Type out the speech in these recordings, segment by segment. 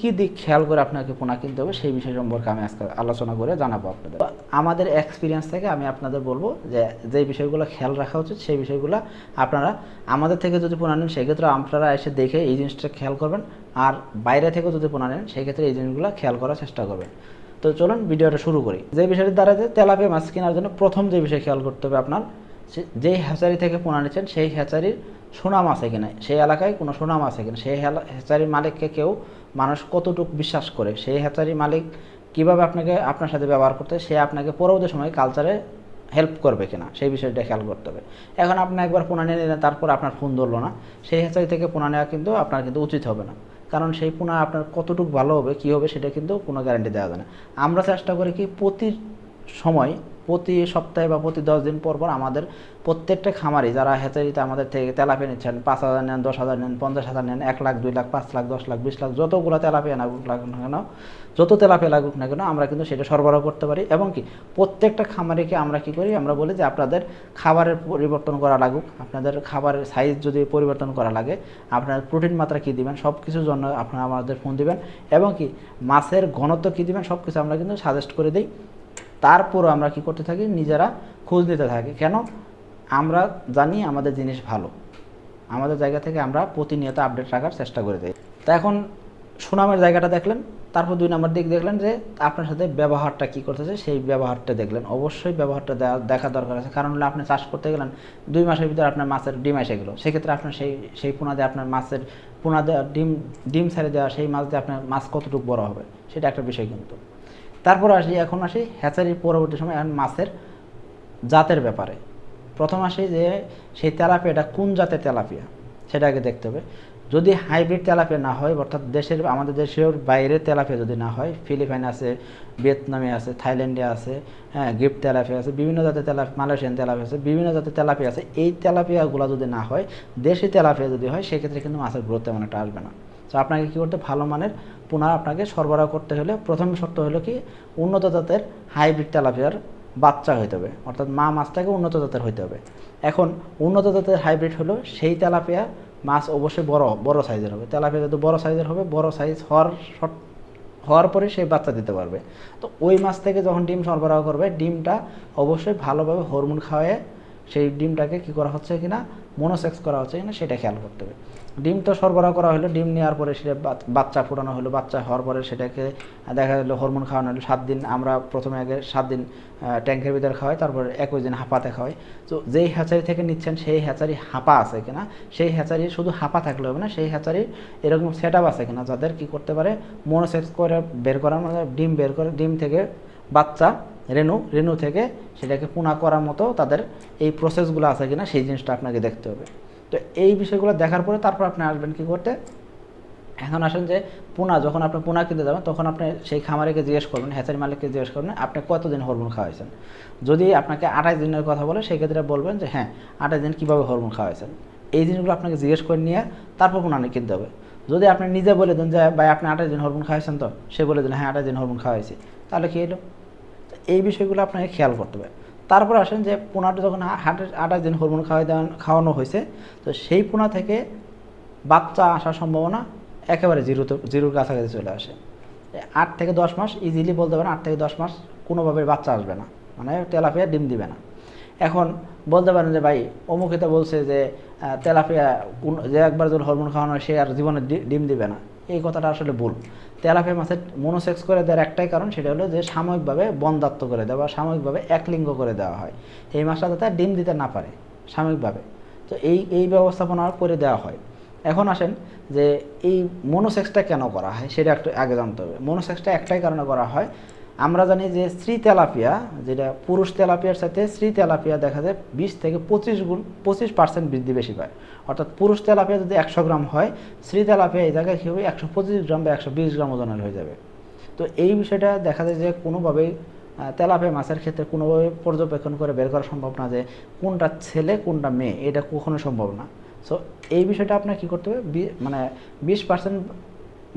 কী দিক খেয়াল করে আপনাকে পোনা কিনতে হবে সেই বিষয় সম্পর্কে আমি আজকে আলোচনা করে জানাব আপনাদের। আমাদের এক্সপিরিয়েন্স থেকে আমি আপনাদের বলব যে যে বিষয়গুলো খেয়াল রাখা উচিত, সেই বিষয়গুলো আপনারা আমাদের থেকে যদি পোনা নেন, সেক্ষেত্রে আপনারা এসে দেখে এই জিনিসটা খেয়াল করবেন। আর বাইরে থেকেও যদি পোনা নেন, সেক্ষেত্রে এই জিনিসগুলো খেয়াল করার চেষ্টা করবেন। তো চলুন ভিডিওটা শুরু করি। যে বিষয়টির দ্বারা যে তেলাপিয়া মাছ কেনার জন্য প্রথম যে বিষয় খেয়াল করতে হবে আপনার যেই হ্যাচারি থেকে পোনা নিচ্ছেন, সেই হ্যাচারির সুনাম আছে কিনা? সেই এলাকায় কোনো সুনাম আছে কিনা? সেই হ্যাচারির মালিককে কেউ মানুষ কতটুকু বিশ্বাস করে? সেই হ্যাচারির মালিক কীভাবে আপনাকে আপনার সাথে ব্যবহার করতে, সে আপনাকে পরবর্তী সময় কালচারে হেল্প করবে কিনা? সেই বিষয়টা খেয়াল করতে হবে। এখন আপনি একবার পোনা নিয়ে নিলেন, তারপর আপনার ফোন ধরলো না। সেই হ্যাচারি থেকে পোনা নেওয়া কিন্তু আপনার কিন্তু উচিত হবে না। কারণ সেই পোনা আপনার কতটুকু ভালো হবে, কী হবে, সেটা কিন্তু কোনো গ্যারান্টি দেওয়া যায় না। আমরা চেষ্টা করি কি প্রতি সময় প্রতি সপ্তাহে বা প্রতি দশ দিন পর পর আমাদের প্রত্যেকটা খামারি যারা হেচারিতে আমাদের থেকে তেলাপিয়া নিচ্ছেন, পাঁচ হাজার নেন, দশ হাজার নেন, পঞ্চাশ হাজার নেন, এক লাখ, দুই লাখ, পাঁচ লাখ, দশ লাখ, বিশ লাখ, যতগুলো তেলাপিয়া লাগুক লাগুক না কেন, যত তেলাপিয়া লাগুক না কেন, আমরা কিন্তু সেটা সরবরাহ করতে পারি। এবং কি, প্রত্যেকটা খামারিকে আমরা কি করি, আমরা বলি যে আপনাদের খাবারের পরিবর্তন করা লাগুক, আপনাদের খাবারের সাইজ যদি পরিবর্তন করা লাগে, আপনার প্রোটিন মাত্রা কী দিবেন সব কিছুর জন্য আপনারা আমাদের ফোন দিবেন। এবং কি, মাছের ঘনত্ব কী দিবেন সব কিছু আমরা কিন্তু সাজেস্ট করে দিই। তারপরও আমরা কি করতে থাকি? নিজেরা খোঁজ নিতে থাকি। কেন? আমরা জানি আমাদের জিনিস ভালো। আমাদের জায়গা থেকে আমরা প্রতিনিয়ত আপডেট রাখার চেষ্টা করে দিই তা এখন সুনামের জায়গাটা দেখলেন, তারপর দুই নম্বর দিক দেখলেন যে আপনার সাথে ব্যবহারটা কি করতেছে সেই ব্যবহারটা দেখলেন। অবশ্যই ব্যবহারটা দেখা দরকার আছে। কারণ হলো আপনি চাষ করতে গেলেন, দুই মাসের ভিতরে আপনার মাছের ডিম এসে গেলো। সেক্ষেত্রে আপনার সেই সেই পোনা দিয়ে আপনার মাছের পোনা দেওয়া ডিম ডিম ছেড়ে দেওয়া, সেই মাছ দিয়ে আপনার মাছ কতটুকু বড় হবে, সেটা একটা বিষয় কিন্তু। তারপর আসি, এখন আসি হ্যাচারির পরবর্তী সময় এখন মাছের জাতের ব্যাপারে। প্রথম আসি যে সেই তেলাপিয়াটা কোন জাতের তেলাপিয়া, সেটা আগে দেখতে হবে। যদি হাইব্রিড তেলাপিয়া না হয়, অর্থাৎ দেশের, আমাদের দেশের বাইরে তেলাপিয়া যদি না হয়, ফিলিপাইন আছে, ভিয়েতনামে আছে, থাইল্যান্ডে আছে হ্যাঁ গিফট তেলাপিয়া আছে, বিভিন্ন জাতের তেলাপ মালয়েশিয়ান তেলাপিয়া আছে, বিভিন্ন জাতের তেলাপিয়া আছে, এই তেলাপিয়াগুলো যদি না হয়, দেশি তেলাপিয়া যদি হয়, সেক্ষেত্রে কিন্তু মাছের গ্রোথ তেমন একটা আসবে না। তো আপনাকে কী করতে ভালো মানের পোনা আপনাকে সরবরাহ করতে হলে প্রথম শর্ত হলো কি, উন্নত জাতের হাইব্রিড তেলাপিয়ার বাচ্চা হইতে হবে। অর্থাৎ মা মাছটাকে উন্নত জাতের হইতে হবে। এখন উন্নত জাতের হাইব্রিড হলো সেই তেলাপিয়া মাছ অবশ্যই বড় বড় সাইজের হবে। তেলাপিয়া যদি বড় সাইজের হবে, বড় সাইজ হওয়ার শর্ত, হওয়ার পরে সেই বাচ্চা দিতে পারবে। তো ওই মাছ থেকে যখন ডিম সরবরাহ করবে, ডিমটা অবশ্যই ভালোভাবে হরমোন খাওয়ায় সেই ডিমটাকে কি করা হচ্ছে কিনা? মনোসেক্স করা হচ্ছে কিনা সেটা খেয়াল করতে হবে। ডিম তো সরবরাহ করা হলো, ডিম নেওয়ার পরে সেটা বাচ- বাচ্চা ফোটানো হলো, বাচ্চা হওয়ার পরে সেটাকে দেখা গেলো হরমোন খাওয়ানো হলো, সাত দিন আমরা প্রথমে আগে সাত দিন ট্যাঙ্কের ভিতরে খাওয়াই, তারপর একুশ দিন হাঁপাতে খাওয়াই। তো যেই হ্যাচারি থেকে নিচ্ছেন সেই হ্যাচারি হাঁপা আছে কিনা? সেই হ্যাচারি শুধু হাঁপা থাকলে হবে না, সেই হ্যাচারির এরকম সেট আপ আছে কিনা? যাদের কি করতে পারে মনোসেক্স করে বের করার মানে ডিম বের করে, ডিম থেকে বাচ্চা রেণু রেণু থেকে সেটাকে পুনা করার মতো তাদের এই প্রসেসগুলো আছে কিনা সেই জিনিসটা আপনাকে দেখতে হবে। তো এই বিষয়গুলো দেখার পরে তারপর আপনি আসবেন কি করতে? এখন আসেন যে পোনা, যখন আপনি পোনা কিনতে যাবেন, তখন আপনি সেই খামারিকে জিজ্ঞেস করবেন, হ্যাচারি মালিককে জিজ্ঞেস করবেন, আপনি কতদিন হরমোন খাওয়াইছেন? যদি আপনাকে আঠাশ দিনের কথা বলে, সেই ক্ষেত্রে বলবেন যে হ্যাঁ আঠাশ দিন কীভাবে হরমোন খাওয়াইছেন? এই জিনিসগুলো আপনাকে জিজ্ঞেস করে নিয়ে তারপর পোনা কিনতে হবে। যদি আপনি নিজে বলে দেন যে, ভাই, আপনি আঠাশ দিন হরমোন খাওয়াইছেন তো? সে বলে দিন হ্যাঁ আঠাশ দিন হরমোন খাওয়াইছি। তাহলে কী তো এই বিষয়গুলো আপনাকে খেয়াল করতে হবে। তারপর আসেন যে পোনাটা যখন হাটের আঠাশ দিন হরমোন খাওয়াই খাওয়ানো হয়েছে তো সেই পোনা থেকে বাচ্চা আসার সম্ভাবনা একেবারে জিরোতে জিরোর কাছাকাছি চলে আসে। আট থেকে দশ মাস ইজিলি বলতে পারেন আট থেকে দশ মাস কোনোভাবে বাচ্চা আসবে না। মানে তেলাপিয়া ডিম দিবে না। এখন বলতে পারেন যে ভাই অমুখিতা বলছে যে তেলাপিয়া যে একবার যদি হরমোন খাওয়ানো হয়, সে আর জীবনে ডিম দিবে না। এই কথাটা আসলে ভুল। তেলাপিয়া মাছের মনোসেক্স করে দেওয়ার একটাই কারণ সেটা হলো যে সাময়িকভাবে বন্ধাত্ম করে দেওয়া বা সাময়িকভাবে একলিঙ্গ করে দেওয়া হয়। এই মাছটা যাতে ডিম দিতে না পারে সাময়িকভাবে। তো এই এই ব্যবস্থাপনা করে দেওয়া হয়। এখন আসেন যে এই মনোসেক্সটা কেন করা হয় সেটা একটু আগে জানতে হবে। মনোসেক্সটা একটাই কারণে করা হয় আমরা জানি যে স্ত্রী তেলাপিয়া, যেটা পুরুষ তেলাপিয়ার সাথে স্ত্রী তেলাপিয়া দেখা যায় বিশ থেকে পঁচিশ গুণ, পঁচিশ পার্সেন্ট বৃদ্ধি বেশি পায়। অর্থাৎ পুরুষ তেলাপিয়া যদি একশো গ্রাম হয়, স্ত্রী তেলাপিয়া এই জায়গায় কী হবে? একশো পঁচিশ গ্রাম বা একশো বিশ গ্রাম ওজনের হয়ে যাবে। তো এই বিষয়টা দেখা যায় যে কোনোভাবেই তেলাপিয়া মাছের ক্ষেত্রে কোনোভাবে পর্যবেক্ষণ করে বের করা সম্ভব না যে কোনটা ছেলে, কোনটা মেয়ে, এটা কখনো সম্ভব না। সো এই বিষয়টা আপনার কী করতে হবে? মানে বিশ পার্সেন্ট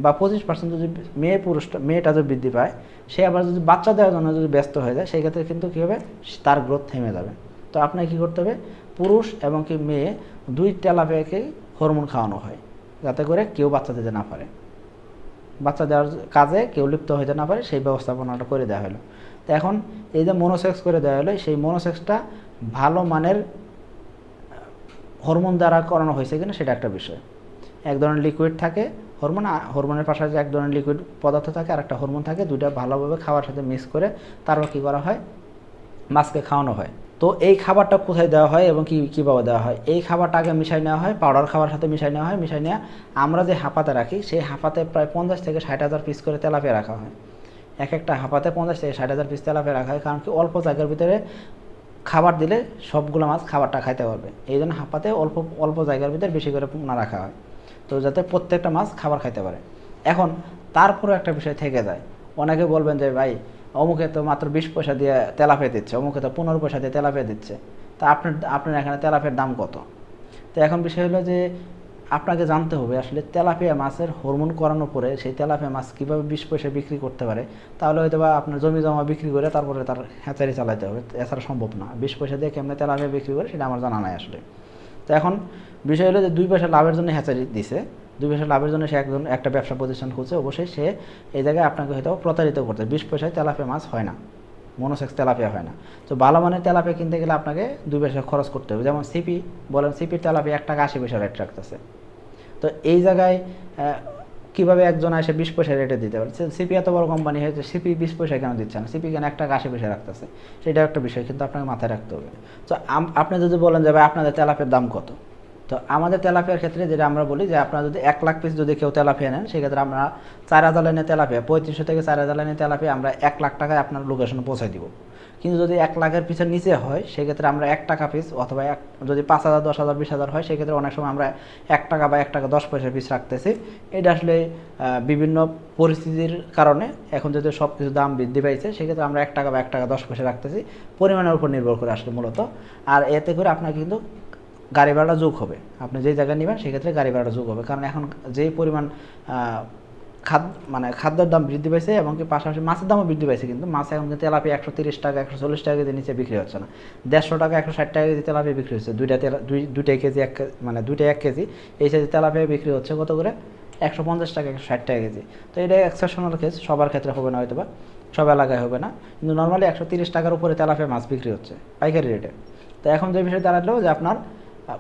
বা পঁচিশ পার্সেন্ট যদি মেয়ে পুরুষটা, মেয়েটা যদি বৃদ্ধি পায়, সে আবার যদি বাচ্চা দেওয়ার জন্য যদি ব্যস্ত হয়ে যায়, সেই ক্ষেত্রে কিন্তু কী হবে? তার গ্রোথ থেমে যাবে। তো আপনাকে কী করতে হবে? পুরুষ এবং কি মেয়ে দুই তেলাপিয়াকেই হরমোন খাওয়ানো হয়, যাতে করে কেউ বাচ্চা দিতে না পারে। বাচ্চা দেওয়ার কাজে কেউ লিপ্ত হইতে না পারে, সেই ব্যবস্থাপনাটা করে দেওয়া হলো। তো এখন এই যে মনোসেক্স করে দেওয়া হলো, সেই মনোসেক্সটা ভালো মানের হরমোন দ্বারা করানো হয়েছে কিনা সেটা একটা বিষয়। এক ধরনের লিকুইড থাকে হরমোন হরমোনের পাশাপাশি এক ধরনের লিকুইড পদার্থ থাকে আর একটা হরমোন থাকে, দুইটা ভালোভাবে খাওয়ার সাথে মিক্স করে তারপর কী করা হয়? মাছকে খাওয়ানো হয়। তো এই খাবারটা কোথায় দেওয়া হয় এবং কী, কীভাবে দেওয়া হয়? এই খাবারটা আগে মিশাই নেওয়া হয় পাউডার খাবার সাথে মিশাই নেওয়া হয়, মিশাই নেওয়া আমরা যে হাঁপাতে রাখি, সেই হাঁপাতে প্রায় পঞ্চাশ থেকে ষাট হাজার পিস করে তেলাপিয়া রাখা হয়। এক একটা হাঁপাতে পঞ্চাশ থেকে ষাট হাজার পিস তেলাপিয়া রাখা হয়, কারণ কি অল্প জায়গার ভিতরে খাবার দিলে সবগুলো মাছ খাবারটা খাইতে পারবে। এই জন্য হাঁপাতে অল্প অল্প জায়গার ভিতরে বেশি করে পোনা রাখা হয়। তো যাতে প্রত্যেকটা মাছ খাবার খাইতে পারে। এখন তারপরে একটা বিষয় থেকে যায়। অনেকে বলবেন যে, ভাই, অমুকে তো মাত্র বিশ পয়সা দিয়ে তেলাপিয়া দিচ্ছে, অমুকে তো পনেরো পয়সা দিয়ে তেলাপিয়া দিচ্ছে। তা আপনার আপনার এখানে তেলাপিয়ার দাম কত? তো এখন বিষয় হলো যে, আপনাকে জানতে হবে আসলে তেলাপিয়া মাছের হরমোন করানোর পরে সেই তেলাপিয়া মাছ কীভাবে বিশ পয়সা বিক্রি করতে পারে। তাহলে হয়তো বা আপনার জমি জমা বিক্রি করে তারপরে তার হ্যাচারি চালাতে হবে। এছাড়া সম্ভব না। বিশ পয়সা দিয়ে কেমনে তেলাপিয়া বিক্রি করে সেটা আমার জানা নাই আসলে। তো এখন বিষয় হলো যে দুই পয়সা লাভের জন্য হ্যাচারি দিছে। দুই পয়সা লাভের জন্য সে একজন একটা ব্যবসা প্রতিষ্ঠান খুঁজছে অবশ্যই সে এই জায়গায় আপনাকে হয়তো প্রতারিত করতে। বিশ পয়সায় তেলাপিয়া মাছ হয় না, মনোসেক্স তেলাপিয়া হয় না। তো ভালো মানের তেলাপিয়া কিনতে গেলে আপনাকে দুই পয়সা খরচ করতে হবে। যেমন সিপি, বলেন সিপির তেলাপিয়া এক টাকা আশি পয়সা রেট রাখতেছে। তো এই জায়গায় কীভাবে একজন এসে বিশ পয়সা রেটে দিতে পারে? সিপি এত বড় কোম্পানি হয়েছে, সিপি বিশ পয়সা কেন দিচ্ছে না? সিপি কেন এক টাকা আশি পয়সা রাখতেছে? সেটা একটা বিষয়, কিন্তু আপনাকে মাথায় রাখতে হবে। তো আপনি যদি বলেন যে ভাই আপনাদের তেলাপের দাম কত? তো আমাদের তেলাপিয়ার ক্ষেত্রে যেটা আমরা বলি যে আপনারা যদি এক লাখ পিস যদি কেউ তেলাপিয়া নেন, সেক্ষেত্রে আমরা চার হাজার লাইনে তেলাপিয়া, পঁয়ত্রিশশো থেকে চার হাজার লাইনে তেলাপিয়া আমরা এক লাখ টাকায় আপনার লোকেশনে পৌঁছে দিব। কিন্তু যদি এক লাখের পিছের নিচে হয়, সেক্ষেত্রে আমরা এক টাকা পিস অথবা এক, যদি পাঁচ হাজার, দশ হাজার, বিশ হাজার হয়, সেক্ষেত্রে অনেক সময় আমরা এক টাকা বা এক টাকা দশ পয়সা পিস রাখতেছি। এটা আসলে বিভিন্ন পরিস্থিতির কারণে এখন যদি সব কিছু দাম বৃদ্ধি পাইছে, সেক্ষেত্রে আমরা এক টাকা বা এক টাকা দশ পয়সা রাখতেছি। পরিমাণের উপর নির্ভর করে আসলে মূলত। আর এতে করে আপনার কিন্তু গাড়ি ভাড়াটা যোগ হবে। আপনি যেই জায়গায় নেবেন, সেক্ষেত্রে গাড়ি ভাড়াটা যোগ হবে। কারণ এখন যেই পরিমাণ খাদ্য মানে খাদ্যের দাম বৃদ্ধি পাইছে এবং কি পাশাপাশি মাছের দামও বৃদ্ধি পাইছে কিন্তু মাছ এখন কিন্তু তেলাপি একশো তিরিশ টাকা, একশো চল্লিশ টাকা কেজি নিচে বিক্রি হচ্ছে না। দেড়শো টাকা, একশো ষাট টাকা কেজি তেলাপি বিক্রি হচ্ছে। দুইটা তেলা, দুই দুইটাই কেজি, এক মানে দুইটা এক কেজি। এই সাইজে তেলাপিয়া বিক্রি হচ্ছে কত করে? একশো পঞ্চাশ টাকা, একশো ষাট টাকা কেজি। তো এটা এক্সেপশনাল কেস সবার ক্ষেত্রে হবে না হয়তো বা সব এলাকায় হবে না। কিন্তু নর্মালি একশো তিরিশ টাকার উপরে তেলাপিয়া মাছ বিক্রি হচ্ছে, পাইকারি রেটে তো এখন যে বিষয়ে দাঁড়াল যে আপনার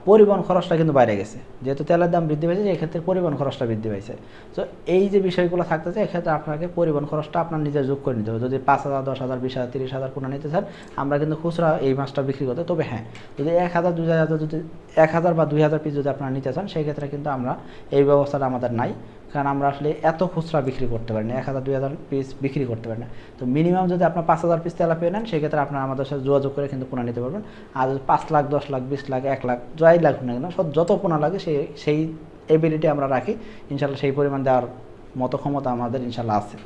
পরিবহন খরচটা কিন্তু বাইরে গেছে। যেহেতু তেলের দাম বৃদ্ধি পাইছে এক্ষেত্রে পরিবহন খরচটা বৃদ্ধি পাইছে। তো এই যে বিষয়গুলো থাকতেছে, এক্ষেত্রে আপনাকে পরিবহন খরচটা আপনার নিজে যোগ করে নিতে হবে। যদি পাঁচ হাজার, দশ হাজার, বিশ হাজার, তিরিশ হাজার কোনো নিতে চান, আমরা কিন্তু খুচরা এই মাছটা বিক্রি করতে তবে হ্যাঁ যদি এক হাজার, দুই হাজার, যদি এক হাজার বা দুই হাজার পিস যদি আপনারা নিতে চান সেই ক্ষেত্রে কিন্তু আমরা এই ব্যবস্থাটা আমাদের নাই। কারণ আমরা আসলে এত খুচরা বিক্রি করতে পারি না, এক হাজার, দুই হাজার পিস বিক্রি করতে পারি না। তো মিনিমাম যদি আপনার পাঁচ হাজার পিস তেলা পেয়ে নেন, সেক্ষেত্রে আপনার আমাদের সাথে যোগাযোগ করে কিন্তু পোনা নিতে পারবেন। আর পাঁচ লাখ, দশ লাখ, বিশ লাখ, এক লাখ, যাই লাখ না কেন যত পোনা লাগে সেই সেই এবিলিটি আমরা রাখি। ইনশাল্লাহ সেই পরিমাণ দেওয়ার মতো ক্ষমতা আমাদের ইনশাল্লাহ আছে।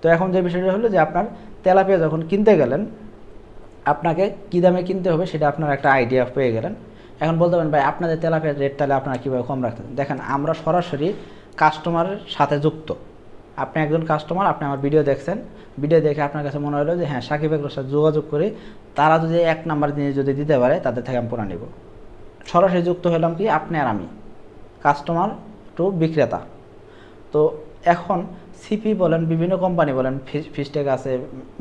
তো এখন যে বিষয়টা হলো যে আপনার তেলাপিয়া যখন কিনতে গেলেন, আপনাকে কী দামে কিনতে হবে সেটা আপনার একটা আইডিয়া পেয়ে গেলেন। এখন বলতে পারেন, ভাই, আপনাদের তেলাপিয়ার রেট তাহলে আপনারা কীভাবে কম রাখতেন? দেখেন, আমরা সরাসরি কাস্টমারের সাথে যুক্ত। আপনি একজন কাস্টমার আপনি আমার ভিডিও দেখছেন। ভিডিও দেখে আপনার কাছে মনে হলো যে হ্যাঁ সাকিব এগুলোর সাথে যোগাযোগ করে। তারা যদি এক নাম্বার জিনিস যদি দিতে পারে, তাদের থেকে আমি পুরা নিব। সরাসরি যুক্ত হলাম কি? আপনি আর আমি। কাস্টমার টু বিক্রেতা। তো এখন সিপি বলেন, বিভিন্ন কোম্পানি বলেন ফিস্টেক আছে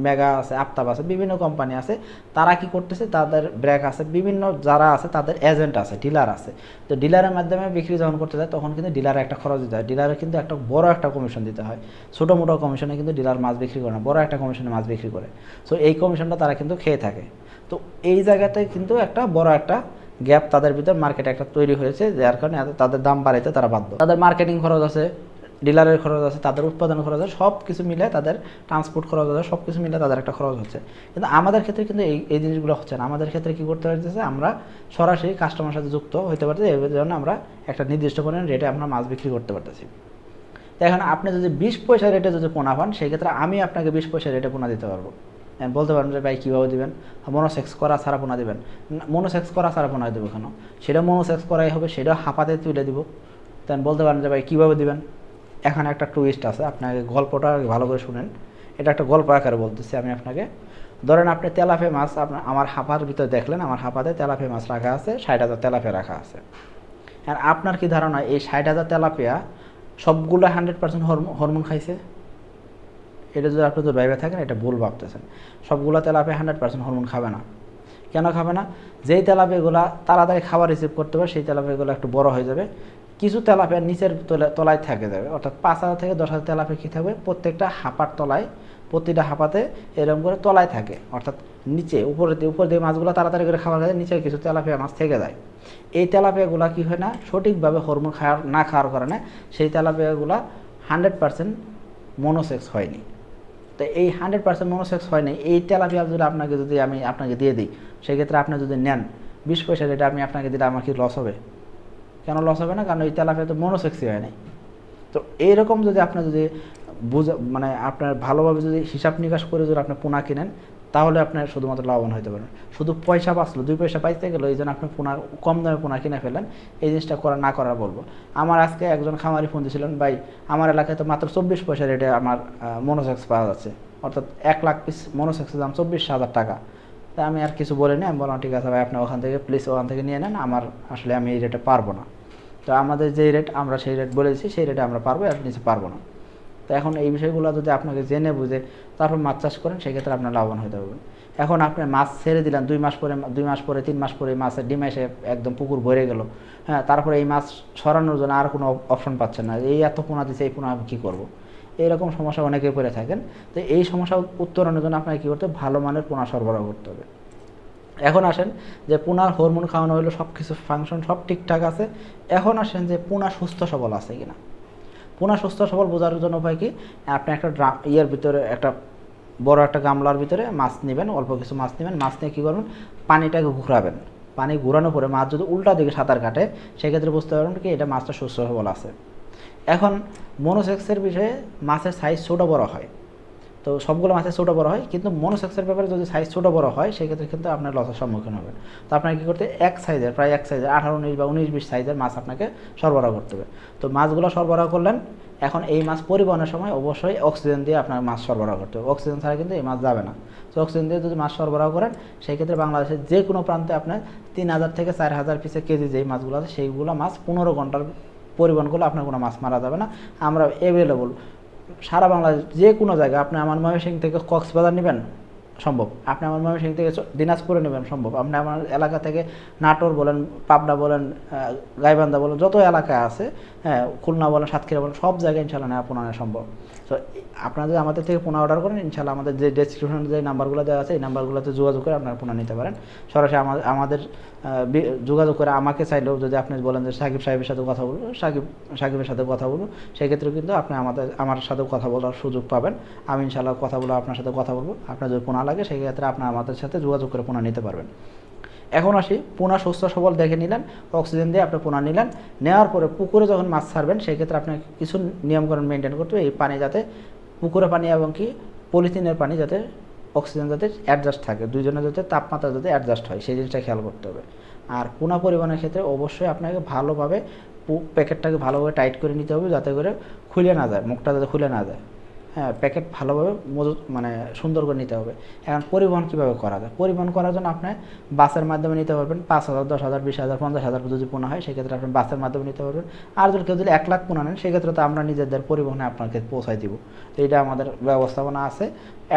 মেগা আছে আফতাব আছে, বিভিন্ন কোম্পানি আছে, তারা কি করতেছে? তাদের ব্র্যাক আছে, বিভিন্ন যারা আছে, তাদের এজেন্ট আছে ডিলার আছে। তো ডিলারের মাধ্যমে বিক্রি যখন করতে যায়, তখন কিন্তু ডিলারে একটা খরচ দিতে হয়। ডিলারে কিন্তু একটা বড় একটা কমিশন দিতে হয়। ছোটো মোটো কমিশনে কিন্তু ডিলার মাছ বিক্রি করে না, বড় একটা কমিশনে মাছ বিক্রি করে। সো এই কমিশনটা তারা কিন্তু খেয়ে থাকে। তো এই জায়গাতে কিন্তু একটা বড় একটা গ্যাপ তাদের ভিতর মার্কেটে একটা তৈরি হয়েছে, যার কারণে তাদের দাম বাড়াইতে তারা বাধ্য। তাদের মার্কেটিং খরচ আছে ডিলারের খরচ আছে, তাদের উৎপাদন খরচ আছে সব কিছু মিলে তাদের ট্রান্সপোর্ট খরচ আছে সব কিছু মিলে তাদের একটা খরচ হচ্ছে। কিন্তু আমাদের ক্ষেত্রে কিন্তু এই এই জিনিসগুলো হচ্ছে না। আমাদের ক্ষেত্রে কী করতে পারতেছে আমরা সরাসরি কাস্টমার সাথে যুক্ত হতে পারতেছি এর জন্য আমরা একটা নির্দিষ্ট পরিমাণ রেটে আমরা মাছ বিক্রি করতে পারতেছি। এখন আপনি যদি বিশ পয়সা রেটে যদি পোনা পান, সেক্ষেত্রে আমি আপনাকে বিশ পয়সা রেটে পোনা দিতে পারব। বলতে পারেন যে, ভাই, কীভাবে দেবেন? মনোসেক্স করা ছাড়া পোনা দেবেন। মনোসেক্স করা ছাড়া পোনা দেবো কেন? সেটা মনোসেক্স করাই হবে, সেটা হাঁপাতে তুলে দিব। দেন বলতে পারেন যে, ভাই, কীভাবে দেবেন? এখানে একটা টুইস্ট আছে আপনাকে গল্পটা ভালো করে শুনেন। এটা একটা গল্প আকারে বলতেছি আমি আপনাকে। ধরেন আপনি তেলাফে মাছ আপনার আমার হাঁপার ভিতরে দেখলেন, আমার হাঁপাতে তেলাফে মাছ রাখা আছে, ষাট হাজার তেলাফে রাখা আছে। আর আপনার কি ধারণা, এই ষাট হাজার তেলাপিয়া সবগুলো হান্ড্রেড পার্সেন্ট হরমোন খাইছে? এটা যদি আপনি তো ভাইবে থাকেন, এটা ভুল ভাবতেছেন। সবগুলো তেলাপিয়া হান্ড্রেড পার্সেন্ট হরমোন খাবে না। কেন খাবে না? যেই তেলাপিয়াগুলো তাড়াতাড়ি খাবার রিসিভ করতে পারে, সেই তেলাপিয়াগুলো একটু বড় হয়ে যাবে। কিছু তেলাপিয়া নিচের তলা- তলায় থাকে যাবে। অর্থাৎ পাঁচ হাজার থেকে দশ হাজার তেলাপিয়া কী থাকবে প্রত্যেকটা হাঁপার তলায়, প্রতিটা হাঁপাতে এরকম করে তলায় থাকে। অর্থাৎ নিচে উপরে উপর দিয়ে মাছগুলো তাড়াতাড়ি করে খাবার খায় নিচে কিছু তেলাপিয়া মাছ থেকে যায়। এই তেলাপিয়াগুলো কী হয় না, সঠিকভাবে হরমোন খাওয়ার না খাওয়ার কারণে সেই তেলাপিয়াগুলো হান্ড্রেড পার্সেন্ট মনোসেক্স হয়নি। তো এই হান্ড্রেড পার্সেন্ট মনোসেক্স হয়নি। এই তেলাপিয়া যদি আপনাকে যদি আমি আপনাকে দিয়ে দিই, সেক্ষেত্রে আপনি যদি নেন, বিশ পয়সা যেটা আমি আপনাকে দিলে আমার কি লস হবে? কেন লস হবে না? কারণ এই তেলাপিয়া তো মনোসেক্সই হয় নাই। তো এইরকম যদি আপনি যদি বুঝা মানে আপনার ভালোভাবে যদি হিসাব নিকাশ করে যদি আপনি পোনা কিনেন, তাহলে আপনার শুধুমাত্র লাভবান হতে পারবেন। শুধু পয়সা বাঁচলো, দুই পয়সা পাইতে গেলো, এই জন্য আপনি পোনা কম দামে পোনা কিনে ফেলেন এই জিনিসটা করা না করা বলব। আমার আজকে একজন খামারি ফোন দিয়েছিলেন, ভাই, আমার এলাকায় তো মাত্র চব্বিশ পয়সা রেটে আমার মনোসেক্স পাওয়া যাচ্ছে। অর্থাৎ এক লাখ পিস মনোসেক্সের দাম চব্বিশ হাজার টাকা। তা আমি আর কিছু বলিনি, আমি বললাম, ঠিক আছে ভাই, আপনি ওখান থেকে প্লিজ ওখান থেকে নিয়ে নেন। আমার আসলে আমি এই রেটে পারব না। তো আমাদের যেই রেট আমরা সেই রেট বলেছি, সেই রেটে আমরা পারব আর নিচে পারব না। তো এখন এই বিষয়গুলো যদি আপনাকে জেনে বুঝে তারপর মাছ চাষ করেন, সেক্ষেত্রে আপনার লাভবান হতে পারবেন এখন আপনি মাছ ছেড়ে দিলেন, দুই মাস পরে, দুই মাস পরে, তিন মাস পরে মাছের ডিম এসে একদম পুকুর ভরে গেল হ্যাঁ তারপরে এই মাছ সরানোর জন্য আর কোনো অপশন পাচ্ছেন না। এই এত পোনা দিচ্ছে এই পোনা আমি কী করব? এইরকম সমস্যা অনেকে পড়ে থাকেন। তো এই সমস্যা উত্তরণের জন্য আপনাকে কী করতে হবে? ভালো মানের পোনা সরবরাহ করতে হবে। এখন আসেন যে পুনার হরমোন খাওয়ানো হলো সব কিছু ফাংশন সব ঠিকঠাক আছে। এখন আসেন যে পুনা সুস্থ সবল আছে কিনা। পুনা সুস্থ সবল বোঝার জন্য উপায় কি? আপনি একটা ড্রাম ইয়ের ভিতরে, একটা বড় একটা গামলার ভিতরে মাছ নেবেন, অল্প কিছু মাছ নেবেন। মাছ নিয়ে কী করবেন? পানিটাকে ঘুরাবেন। পানি ঘুরানোর পরে মাছ যদি উল্টা দিকে সাঁতার কাটে, সেক্ষেত্রে বুঝতে পারবেন কি এটা মাছটা সুস্থ সবল আছে। এখন মনোসেক্সের বিষয়ে মাছের সাইজ ছোটো বড় হয়। তো সবগুলো মাছের ছোটো বড় হয়, কিন্তু মনোসেক্সের ব্যাপারে যদি সাইজ ছোটো বড় হয়, সেক্ষেত্রে কিন্তু আপনার লসের সম্মুখীন হবেন তো আপনাকে কী করতে এক সাইজের প্রায় এক সাইজের আঠারো, উনিশ বা উনিশ, বিশ সাইজের মাছ আপনাকে সরবরাহ করতে হবে। তো মাছগুলো সরবরাহ করলেন, এখন এই মাছ পরিবহনের সময় অবশ্যই অক্সিজেন দিয়ে আপনার মাছ সরবরাহ করতে হবে। অক্সিজেন ছাড়া কিন্তু এই মাছ যাবে না। তো অক্সিজেন দিয়ে যদি মাছ সরবরাহ করেন সেই ক্ষেত্রে বাংলাদেশের যে কোনো প্রান্তে আপনার তিন হাজার থেকে চার হাজার পিসে কেজি যেই মাছগুলো আছে, সেইগুলো মাছ পনেরো ঘণ্টার পরিবহন করলে আপনার কোনো মাছ মারা যাবে না। আমরা অ্যাভেলেবল সারা বাংলাদেশ, যে কোনো জায়গায় আপনি আমার ময়মনসিং থেকে কক্সবাজার নেবেন, সম্ভব। আপনি আমার ময়মনসিং থেকে দিনাজপুরে নেবেন, সম্ভব। আপনি আমার এলাকা থেকে নাটোর বলেন, পাবনা বলেন গাইবান্ধা বলেন, যত এলাকা আছে হ্যাঁ খুলনা বলেন, সাতক্ষীরা বলেন, সব জায়গায় ইনশাল্লাহ নেওয়া পোনা সম্ভব। তো আপনারা যদি আমাদের থেকে পোনা অর্ডার করেন, ইনশাল্লাহ আমাদের যে ডেসক্রিপশন যে নাম্বারগুলো দেওয়া আছে, এই নাম্বারগুলোতে যোগাযোগ করে আপনারা পোনা নিতে পারেন। সরাসরি আমাদের যোগাযোগ করে আমাকে চাইলেও যদি আপনি বলেন যে সাকিব সাহেবের সাথে কথা বলব, সাকিব, সাকিবের সাথে কথা বলব সেক্ষেত্রে কিন্তু আপনি আমাদের, আমার সাথে কথা বলার সুযোগ পাবেন। আমি ইনশাল্লাহ কথা বলে আপনার সাথে কথা বলব। আপনার যদি পোনা লাগে, সেক্ষেত্রে আপনার আমাদের সাথে যোগাযোগ করে পোনা নিতে পারবেন। এখন আসি, পোনা সুস্থ সবল দেখে নিলেন অক্সিজেন দিয়ে আপনি পোনা নিলেন, নেওয়ার পরে পুকুরে যখন মাছ ছাড়বেন, সেক্ষেত্রে আপনাকে কিছু নিয়মকানুন মেনটেন করতে হবে, এই পানি যাতে পুকুরে পানি এবং কি পলিথিনের পানি যাতে অক্সিজেন যাতে অ্যাডজাস্ট থাকে, দুইজনের যাতে তাপমাত্রা যাতে অ্যাডজাস্ট হয়, সেই জিনিসটা খেয়াল করতে হবে। আর পোনা পরিবহনের ক্ষেত্রে অবশ্যই আপনাকে ভালোভাবে প্যাকেটটাকে ভালোভাবে টাইট করে নিতে হবে, যাতে করে খুলে না যায়, মুখটা যাতে খুলে না যায়। হ্যাঁ প্যাকেট ভালোভাবে মজুত মানে সুন্দর করে নিতে হবে। এখন পরিবহন কীভাবে করা যায়? পরিবহন করার জন্য আপনি বাসের মাধ্যমে নিতে পারবেন। পাঁচ হাজার, দশ হাজার, বিশ হাজার, পঞ্চাশ হাজার যদি পোনা হয়, সেক্ষেত্রে আপনি বাসের মাধ্যমে নিতে পারবেন। আর যদি কেউ যদি এক লাখ পোনা নেন, সেক্ষেত্রে তো আমরা নিজেদের পরিবহনে আপনাকে পৌঁছায় দিব। তো এটা আমাদের ব্যবস্থাপনা আছে।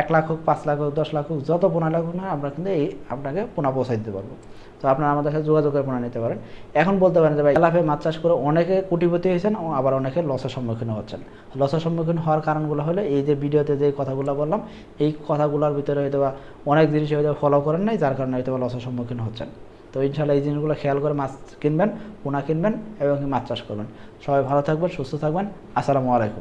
এক লাখ হোক, পাঁচ লাখ হোক, দশ লাখ হোক, যত পোনা লাগুক না, আমরা কিন্তু এই আপনাকে পোনা পৌঁছাই দিতে পারব। তো আপনারা আমাদের সাথে যোগাযোগ করে পোনা নিতে পারেন। এখন বলতে পারেন যে ভাই লাফে মাছ চাষ করে অনেকে কোটিপতি হয়েছেন আবার অনেকে লসের সম্মুখীন হচ্ছেন। লসের সম্মুখীন হওয়ার কারণগুলো হলো এই যে ভিডিওতে যে কথাগুলো বললাম, এই কথাগুলোর ভিতরে হয়তো বা অনেক জিনিস হয়তো ফলো করেন নাই, যার কারণে হয়তো বা লসের সম্মুখীন হচ্ছেন। তো ইনশাল্লাহ এই জিনিসগুলো খেয়াল করে মাছ কিনবেন পোনা কিনবেন এবং মাছ চাষ করবেন। সবাই ভালো থাকবেন, সুস্থ থাকবেন। আসসালামু আলাইকুম।